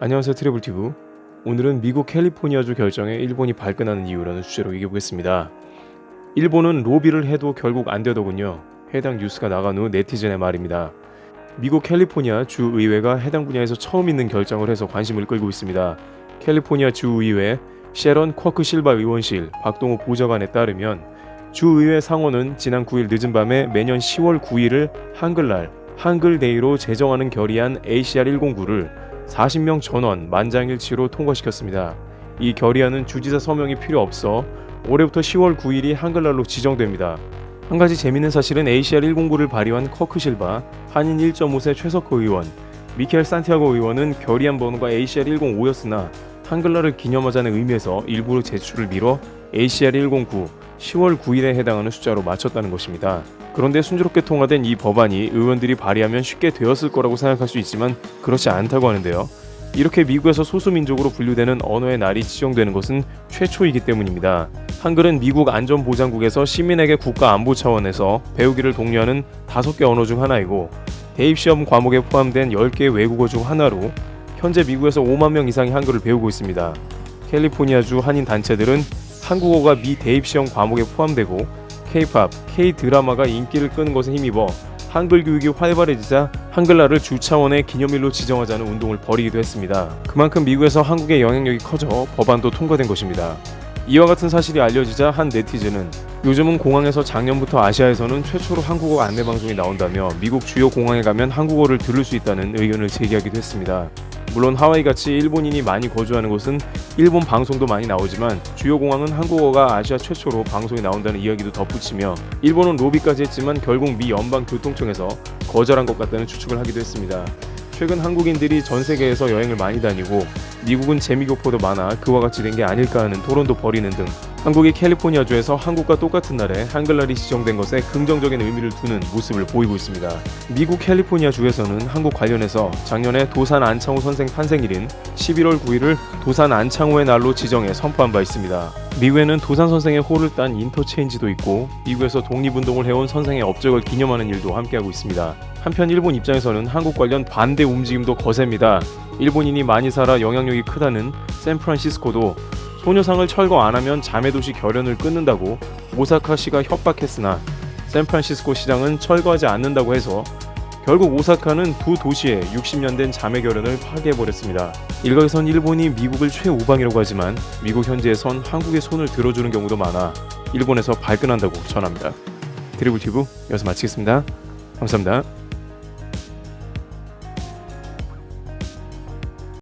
안녕하세요 트래블티브. 오늘은 미국 캘리포니아주 결정에 일본이 발끈하는 이유라는 주제로 얘기해보겠습니다. 일본은 로비를 해도 결국 안 되더군요. 해당 뉴스가 나간 후 네티즌의 말입니다. 미국 캘리포니아 주 의회가 해당 분야에서 처음 있는 결정을 해서 관심을 끌고 있습니다. 캘리포니아 주 의회 셰런 쿼크 실바 의원실 박동호 보좌관에 따르면 주 의회 상원은 지난 9일 늦은 밤에 매년 10월 9일을 한글날 한글데이로 제정하는 결의안 ACR 109를 40명 전원 만장일치로 통과시켰습니다. 이 결의안은 주지사 서명이 필요 없어 올해부터 10월 9일이 한글날로 지정됩니다. 한 가지 재밌는 사실은 ACR 109를 발의한 커크 실바, 한인 1.5세 최석호 의원, 미켈 산티아고 의원은 결의안 번호가 ACR 105였으나 한글날을 기념하자는 의미에서 일부러 제출을 미뤄 ACR 109 10월 9일에 해당하는 숫자로 맞췄다는 것입니다. 그런데 순조롭게 통과된 이 법안이 의원들이 발의하면 쉽게 되었을 거라고 생각할 수 있지만 그렇지 않다고 하는데요. 이렇게 미국에서 소수민족으로 분류되는 언어의 날이 지정되는 것은 최초이기 때문입니다. 한글은 미국 안전보장국에서 시민에게 국가 안보 차원에서 배우기를 독려하는 다섯 개 언어 중 하나이고 대입시험 과목에 포함된 10개 외국어 중 하나로 현재 미국에서 5만 명 이상이 한글을 배우고 있습니다. 캘리포니아주 한인 단체들은 한국어가 미 대입시험 과목에 포함되고 K-팝, K-드라마가 인기를 끄는 것에 힘입어 한글 교육이 활발해지자 한글날을 주 차원의 기념일로 지정하자는 운동을 벌이기도 했습니다. 그만큼 미국에서 한국의 영향력이 커져 법안도 통과된 것입니다. 이와 같은 사실이 알려지자 한 네티즌은 요즘은 공항에서 작년부터 아시아에서는 최초로 한국어 안내 방송이 나온다며 미국 주요 공항에 가면 한국어를 들을 수 있다는 의견을 제기하기도 했습니다. 물론 하와이 같이 일본인이 많이 거주하는 곳은 일본 방송도 많이 나오지만 주요 공항은 한국어가 아시아 최초로 방송이 나온다는 이야기도 덧붙이며 일본은 로비까지 했지만 결국 미 연방교통청에서 거절한 것 같다는 추측을 하기도 했습니다. 최근 한국인들이 전 세계에서 여행을 많이 다니고 미국은 재미교포도 많아 그와 같이 된 게 아닐까 하는 토론도 벌이는 등 한국이 캘리포니아주에서 한국과 똑같은 날에 한글날이 지정된 것에 긍정적인 의미를 두는 모습을 보이고 있습니다. 미국 캘리포니아주에서는 한국 관련해서 작년에 도산 안창호 선생 탄생일인 11월 9일을 도산 안창호의 날로 지정해 선포한 바 있습니다. 미국에는 도산 선생의 호를 딴 인터체인지도 있고 미국에서 독립운동을 해온 선생의 업적을 기념하는 일도 함께하고 있습니다. 한편 일본 입장에서는 한국 관련 반대 움직임도 거셉니다. 일본인이 많이 살아 영향력이 크다는 샌프란시스코도 소녀상을 철거 안 하면 자매도시 결연을 끊는다고 오사카 시가 협박했으나 샌프란시스코 시장은 철거하지 않는다고 해서 결국 오사카는 두 도시의 60년 된 자매 결연을 파괴해버렸습니다. 일각에선 일본이 미국을 최우방이라고 하지만 미국 현지에선 한국의 손을 들어주는 경우도 많아 일본에서 발끈한다고 전합니다. 드리블 튜브 여기서 마치겠습니다. 감사합니다.